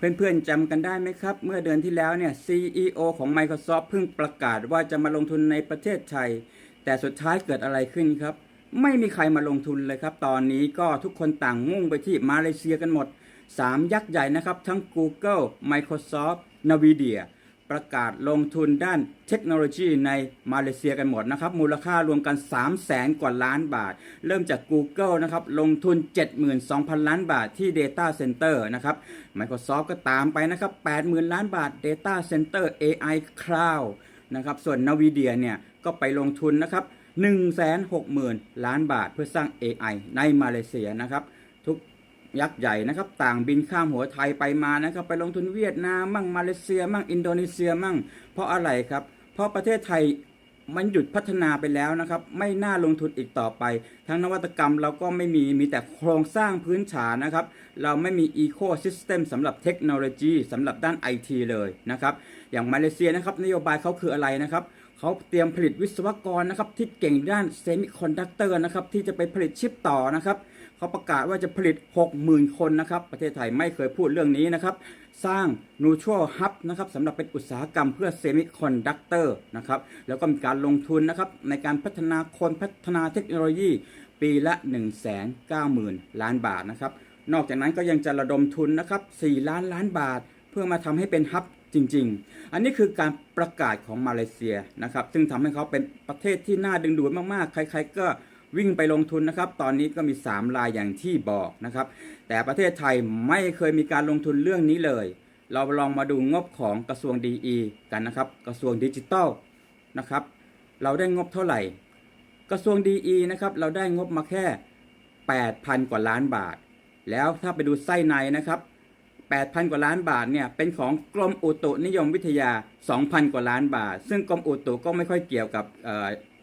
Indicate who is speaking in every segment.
Speaker 1: เพื่อนๆจำกันได้ไหมครับ เมื่อเดือนที่แล้วเนี่ย CEO ของ Microsoft เพิ่งประกาศว่าจะมาลงทุนในประเทศไทย แต่สุดท้ายเกิดอะไรขึ้นครับ ไม่มีใครมาลงทุนเลยครับ ตอนนี้ก็ทุกคนต่างมุ่งไปที่มาเลเซียกันหมด 3 ยักษ์ใหญ่นะครับ ทั้ง Google Microsoft Nvidia ประกาศลงทุนด้านเทคโนโลยีในมาเลเซียกันหมดนะครับ มูลค่ารวมกัน 3 0 0แสนกว่าล้านบาท เริ่มจาก Google นะครับ ลงทุน 72,000 ล้านบาทที่ Data Center นะครับ Microsoft ก็ตามไปนะครับ 80,000 ล้านบาท Data Center AI Cloud นะครับ ส่วน Nvidia เนี่ย ก็ไปลงทุนนะครับ 160,000 ล้านบาทเพื่อสร้าง AI ในมาเลเซียนะครับ ทุก ยักษ์ใหญ่นะครับ ต่างบินข้ามหัวไทยไปมานะครับ ไปลงทุนเวียดนามมั่งมาเลเซีย มั่งอินโดนีเซียมั่ง เพราะอะไรครับ เพราะประเทศไทยมันหยุดพัฒนาไปแล้วนะครับ ไม่น่าลงทุนอีกต่อไป ทั้งนวัตกรรมเราก็ไม่มีมีแต่โครงสร้างพื้นฐานนะครับ เราไม่มีอีโคซิสเต็มสำหรับเทคโนโลยีสำหรับด้านไอทีเลยนะครับ อย่างมาเลเซียนะครับนโยบายเขาคืออะไรนะครับ เขาเตรียมผลิตวิศวกรนะครับที่เก่งด้านเซมิคอนดักเตอร์นะครับที่จะไปผลิตชิปต่อนะครับเขาประกาศว่าจะผลิต 60,000 คนนะครับประเทศไทยไม่เคยพูดเรื่องนี้นะครับสร้าง neutral hub นะครับสำหรับเป็นอุตสาหกรรมเพื่อเซมิคอนดักเตอร์นะครับแล้วก็มีการลงทุนนะครับในการพัฒนาคนพัฒนาเทคโนโลยีปีละ 190,000 ล้านบาทนะครับนอกจากนั้นก็ยังจะระดมทุนนะครับ 4 ล้านล้านบาท เพื่อมาทำให้เป็นฮับจริง ๆ อันนี้คือการประกาศของมาเลเซียนะครับ ซึ่งทำให้เขาเป็นประเทศที่น่าดึงดูดมากๆ ใคร ๆ ก็วิ่งไปลงทุนนะครับ ตอนนี้ก็มี 3 รายอย่างที่บอกนะครับ แต่ประเทศไทยไม่เคยมีการลงทุนเรื่องนี้เลย เราลองมาดูงบของกระทรวงดีกันนะครับ กระทรวงดิจิทัลนะครับ เราได้งบเท่าไหร่ กระทรวงดีนะครับ เราได้งบมาแค่ 8,000 กว่าล้านบาท แล้วถ้าไปดูไส้ในนะครับ 8,000 กว่าล้านบาทเนี่ยเป็นของกรมอุตุนิยมวิทยา 2,000 กว่าล้านบาท ซึ่งกรมอุตุก็ไม่ค่อยเกี่ยวกับเ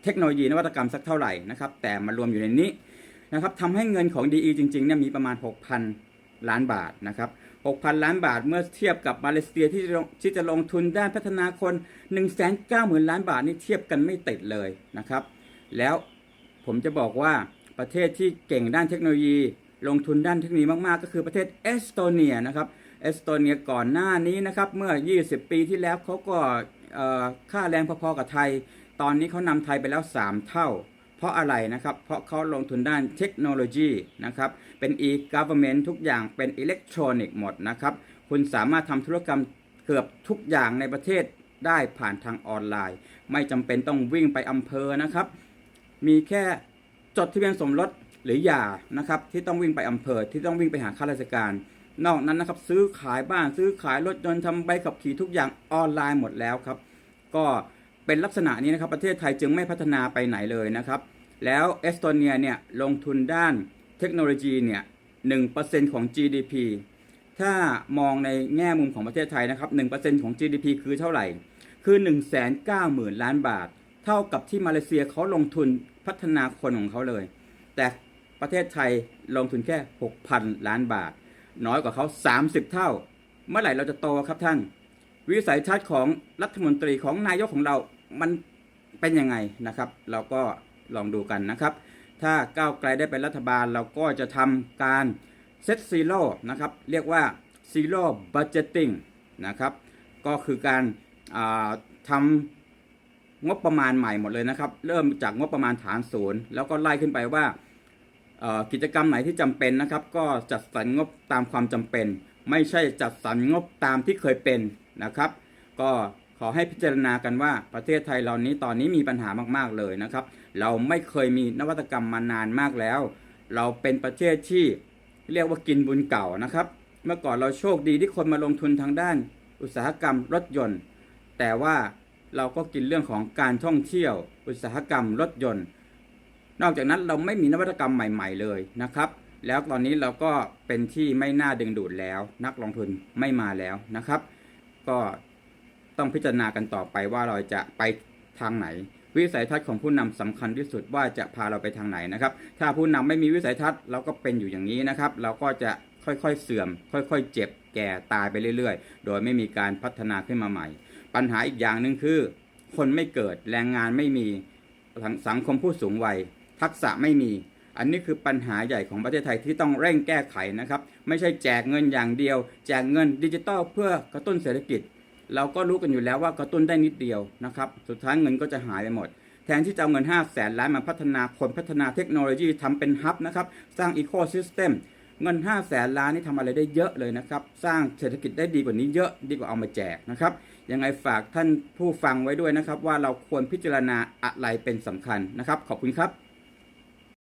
Speaker 1: เทคโนโลยีนวัตกรรมสักเท่าไหร่นะครับแต่มารวมอยู่ในนี้นะครับทำให้เงินของ DE จริงๆเนี่ยมีประมาณ 6,000 ล้านบาทนะครับ6,000 ล้านบาทเมื่อเทียบกับมาเลเซียที่จะที่จะลงทุนด้านพัฒนาคน 190,000 ล้านบาทนี่เทียบกันไม่ติดเลยนะครับ แล้วผมจะบอกว่าประเทศที่เก่งด้านเทคโนโลยี ลงทุนด้านเทคโนโลยีมาก ๆ ก็คือประเทศเอสโตเนียนะครับเอสโตเนียก่อนหน้านี้นะครับเมื่อ 20 ปีที่แล้วเขาก็ค่าแรงพอ ๆ กับไทย ตอนนี้เขานำไทยไปแล้ว 3 เท่า เพราะอะไรนะครับ เพราะเขาลงทุนด้านเทคโนโลยีนะครับเป็น e-government ทุกอย่างเป็นอิเล็กทรอนิกส์หมดนะครับ คุณสามารถทำธุรกรรมเกือบทุกอย่างในประเทศได้ผ่านทางออนไลน์ ไม่จำเป็นต้องวิ่งไปอำเภอนะครับ มีแค่จดทะเบียนสมรส หรือหย่านะครับที่ต้องวิ่งไปอำเภอที่ต้องวิ่งไปหาข้าราชการ นอกนั้นนะครับซื้อขายบ้านซื้อขายรถยนต์ทำใบขับขี่ทุกอย่างออนไลน์หมดแล้วครับ ก็เป็นลักษณะนี้นะครับประเทศไทยจึงไม่พัฒนาไปไหนเลยนะครับ แล้วเอสโตเนียเนี่ยลงทุนด้านเทคโนโลยีเนี่ย1%ของ GDP ถ้ามองในแง่มุมของประเทศไทยนะครับ 1%ของ GDP คือเท่าไหร่ คือ 190,000 ล้านบาท เท่ากับที่มาเลเซียเขาลงทุนพัฒนาคนของเขาเลย แต่ ประเทศไทยลงทุนแค่ 6,000 ล้านบาท น้อยกว่าเขา 30 เท่า เมื่อไหร่เราจะโตครับท่าน วิสัยทัศน์ของรัฐมนตรีของนายกของเรา มันเป็นยังไงนะครับ เราก็ลองดูกันนะครับ ถ้าก้าวไกลได้เป็นรัฐบาลเราก็จะทำการเซตซีโร่นะครับ เรียกว่าซีโร่บัจ e ติ้งนะครับ ก็คือการาทำงบประมาณใหม่หมดเลยนะครับ เริ่มจากงบประมาณฐานศูนย์แล้วก็ไล่ขึ้นไปว่า กิจกรรมไหนที่จำเป็นนะครับ ก็จัดสรรงบตามความจำเป็น ไม่ใช่จัดสรรงบตามที่เคยเป็นนะครับ ก็ขอให้พิจารณากันว่าประเทศไทยเรานี้ตอนนี้มีปัญหามากๆเลยนะครับ เราไม่เคยมีนวัตกรรมมานานมากแล้ว เราเป็นประเทศที่เรียกว่ากินบุญเก่านะครับ เมื่อก่อนเราโชคดีที่คนมาลงทุนทางด้าน อุตสาหกรรมรถยนต์ แต่ว่าเราก็กินเรื่องของการท่องเที่ยว อุตสาหกรรมรถยนต์ นอกจากนั้นเราไม่มีนวัตกรรมใหม่ ๆเลยนะครับ แล้วตอนนี้เราก็เป็นที่ไม่น่าดึงดูดแล้ว นักลงทุนไม่มาแล้วนะครับ ก็ต้องพิจารณากันต่อไปว่าเราจะไปทางไหน วิสัยทัศน์ของผู้นำสำคัญที่สุดว่าจะพาเราไปทางไหนนะครับ ถ้าผู้นำไม่มีวิสัยทัศน์เราก็เป็นอยู่อย่างนี้นะครับ เราก็จะค่อยๆเสื่อม ค่อย ๆ เจ็บแก่ตายไปเรื่อย ๆ โดยไม่มีการพัฒนาขึ้นมาใหม่ ปัญหาอีกอย่างหนึ่งคือ คนไม่เกิดแรงงานไม่มีสังคมผู้สูงวัย ทักษะไม่มี อันนี้คือปัญหาใหญ่ของประเทศไทยที่ต้องเร่งแก้ไขนะครับ ไม่ใช่แจกเงินอย่างเดียว แจกเงินดิจิตอลเพื่อกระตุ้นเศรษฐกิจ เราก็รู้กันอยู่แล้วว่ากระตุ้นได้นิดเดียวนะครับ สุดท้ายเงินก็จะหายไปหมดแทนที่จะเอาเงิน 5 0 0แสนล้านมาพัฒนาคนพัฒนาเทคโนโลยีทำเป็นฮับนะครับ สร้างอีโคซิสเต็มเงิน 5 0 0แสนล้านนี่ทำอะไรได้เยอะเลยนะครับ สร้างเศรษฐกิจได้ดีกว่านี้เยอะดีกว่าเอามาแจกนะครับ ยังไงฝากท่านผู้ฟังไว้ด้วยนะครับ ว่าเราควรพิจารณาอะไรเป็นสำคัญนะครับ ขอบคุณครับ